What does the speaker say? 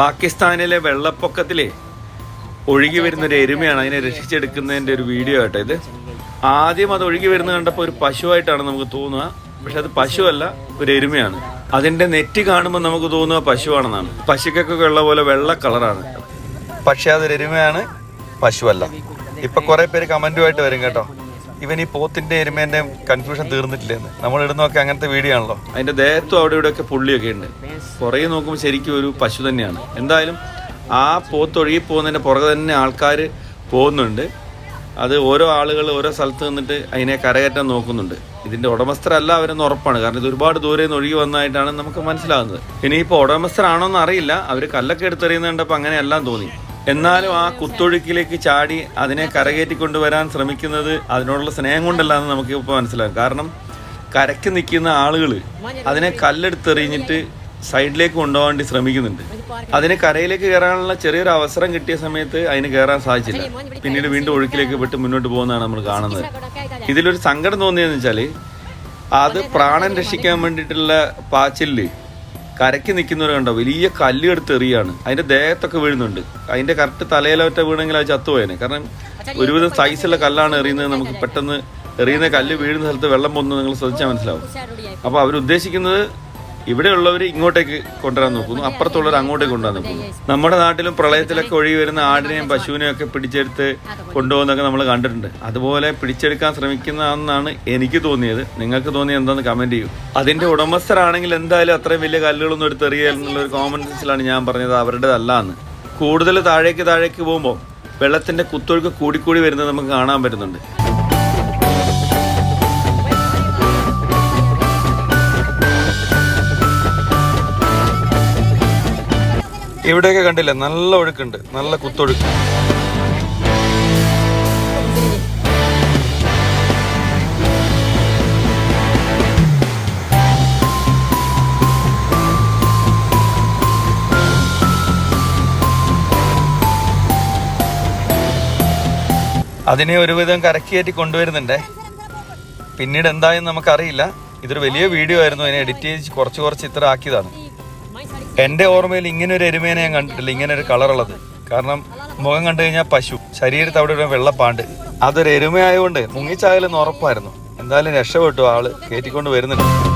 പാകിസ്ഥാനിലെ വെള്ളപ്പൊക്കത്തിലെ ഒഴുകി വരുന്ന ഒരു എരുമയാണ് അതിനെ രക്ഷിച്ചെടുക്കുന്നതിന്റെ ഒരു വീഡിയോ ആട്ടെ ഇത്. ആദ്യം അത് ഒഴുകി വരുന്നത് കണ്ടപ്പോൾ ഒരു പശുവായിട്ടാണ് നമുക്ക് തോന്നുക. പക്ഷെ അത് പശുവല്ല ഒരു എരുമയാണ്. അതിന്റെ നെറ്റ് കാണുമ്പോൾ നമുക്ക് തോന്നുക പശുവാണെന്നാണ്. പശുക്കൊക്കെ ഉള്ള പോലെ വെള്ള കളറാണ്. പക്ഷെ അതൊരു എരുമയാണ് പശുവല്ല. ഇപ്പൊ കുറെ പേര് കമന്റുമായിട്ട് വരും കേട്ടോ. ഇവൻ ഈ പോത്തിന്റെ എരുമേന്റെ കൺഫ്യൂഷൻ തീർന്നിട്ടില്ലെന്ന്. നമ്മൾ ഇടുന്നൊക്കെ അങ്ങനത്തെ വീഡിയോ ആണല്ലോ. അതിന്റെ ദേഹത്തും അവിടെ ഇവിടെ ഒക്കെ പുള്ളിയൊക്കെ ഉണ്ട്. പുറകെ നോക്കുമ്പോൾ ശരിക്കും ഒരു പശു തന്നെയാണ്. എന്തായാലും ആ പോത്തൊഴുകി പോകുന്നതിന്റെ പുറകെ തന്നെ ആൾക്കാർ പോകുന്നുണ്ട്. അത് ഓരോ ആളുകൾ ഓരോ സ്ഥലത്ത് നിന്നിട്ട് അതിനെ കരകയറ്റാൻ നോക്കുന്നുണ്ട്. ഇതിന്റെ ഉടമസ്ഥരല്ല അവരെന്ന് ഉറപ്പാണ്. കാരണം ഇത് ഒരുപാട് ദൂരെ നിന്ന് ഒഴുകി വന്നതായിട്ടാണ് നമുക്ക് മനസ്സിലാകുന്നത്. ഇനിയിപ്പോൾ ഉടമസ്ഥരാണോ എന്ന് അറിയില്ല. അവർ കല്ലൊക്കെ എടുത്തെറിയുന്നുണ്ടപ്പോൾ അങ്ങനെയെല്ലാം തോന്നി. എന്നാലും ആ കുത്തൊഴുക്കിലേക്ക് ചാടി അതിനെ കരകയറ്റി കൊണ്ടുവരാൻ ശ്രമിക്കുന്നത് അതിനോടുള്ള സ്നേഹം കൊണ്ടല്ല എന്ന് നമുക്ക് ഇപ്പോൾ മനസ്സിലാകും. കാരണം കരയ്ക്ക് നിൽക്കുന്ന ആളുകൾ അതിനെ കല്ലെടുത്തെറിഞ്ഞിട്ട് സൈഡിലേക്ക് കൊണ്ടുപോകാൻ വേണ്ടി ശ്രമിക്കുന്നുണ്ട്. അതിന് കരയിലേക്ക് കയറാനുള്ള ചെറിയൊരു അവസരം കിട്ടിയ സമയത്ത് അതിന് കയറാൻ സാധിച്ചില്ല. പിന്നീട് വീണ്ടും ഒഴുക്കിലേക്ക് വിട്ട് മുന്നോട്ട് പോകുന്നതാണ് നമ്മൾ കാണുന്നത്. ഇതിലൊരു സങ്കടം തോന്നിയെന്ന് വെച്ചാൽ അത് പ്രാണൻ രക്ഷിക്കാൻ വേണ്ടിയിട്ടുള്ള പാച്ചിൽ കരയ്ക്ക് നിൽക്കുന്നവർ കണ്ടോ? വലിയ കല്ല് എടുത്ത് എറിയാണ്. അതിന്റെ ദേഹത്തൊക്കെ വീഴുന്നുണ്ട്. അതിന്റെ കറക്റ്റ് തലയിലൊറ്റ വീണെങ്കിൽ അത് ചത്തുപോയനെ. കാരണം ഒരുവിധം സൈസുള്ള കല്ലാണ് എറിയുന്നത്. നമുക്ക് പെട്ടെന്ന് എറിയുന്ന കല്ല് വീഴുന്ന സ്ഥലത്ത് വെള്ളം പോകുന്നത് നിങ്ങൾ ശ്രദ്ധിച്ചാൽ മനസ്സിലാവും. അപ്പൊ അവരുദ്ദേശിക്കുന്നത് ഇവിടെയുള്ളവർ ഇങ്ങോട്ടേക്ക് കൊണ്ടുവരാൻ നോക്കുന്നു. അപ്പുറത്തുള്ളവർ അങ്ങോട്ടേക്ക് കൊണ്ടുവരാൻ നോക്കുന്നു. നമ്മുടെ നാട്ടിലും പ്രളയത്തിലൊക്കെ ഒഴുകി വരുന്ന ആടിനെയും പശുവിനെയും ഒക്കെ പിടിച്ചെടുത്ത് കൊണ്ടുപോകുന്നൊക്കെ നമ്മൾ കണ്ടിട്ടുണ്ട്. അതുപോലെ പിടിച്ചെടുക്കാൻ ശ്രമിക്കുന്നതാണെന്നാണ് എനിക്ക് തോന്നിയത്. നിങ്ങൾക്ക് തോന്നിയത് എന്താണെന്ന് കമന്റ് ചെയ്യൂ. അതിന്റെ ഉടമസ്ഥരാണെങ്കിൽ എന്തായാലും അത്രയും വലിയ കല്ലുകളൊന്നും എടുത്തെറിയുക എന്നുള്ള ഒരു കോമൺ സെൻസിലാണ് ഞാൻ പറഞ്ഞത്. അവരുടേതല്ല എന്ന് കൂടുതൽ താഴേക്ക് താഴേക്ക് പോകുമ്പോൾ വെള്ളത്തിന്റെ കുത്തൊഴുക്ക് കൂടിക്കൂടി വരുന്നത് നമുക്ക് കാണാൻ പറ്റുന്നുണ്ട്. ഇവിടെയൊക്കെ കണ്ടില്ല? നല്ല ഒഴുക്കുണ്ട്. നല്ല കുത്തൊഴുക്ക്. അതിനെ ഒരുവിധം കരക്കിയേറ്റി കൊണ്ടുവരുന്നുണ്ടേ. പിന്നീട് എന്തായെന്ന് നമുക്കറിയില്ല. ഇതൊരു വലിയ വീഡിയോ ആയിരുന്നു. അതിനെ എഡിറ്റ് ചെയ്ത് കുറച്ച് കുറച്ച് ഇത്ര ആക്കിയതാണ്. എന്റെ ഓർമ്മയിൽ ഇങ്ങനെ ഒരു എരുമേനെ ഞാൻ കണ്ടിട്ടില്ല. ഇങ്ങനെ ഒരു കളറുള്ളത് കാരണം മുഖം കണ്ടു കഴിഞ്ഞാൽ പശു. ശരീരത്ത് അവിടെ ഒരു വെള്ളപ്പാണ്ട്. അതൊരു എരുമയായതുകൊണ്ട് മുങ്ങിച്ചായാലും ഉറപ്പായിരുന്നു. എന്തായാലും രക്ഷപ്പെട്ടു ആൾ. കയറ്റിക്കൊണ്ട് വരുന്നുണ്ട്.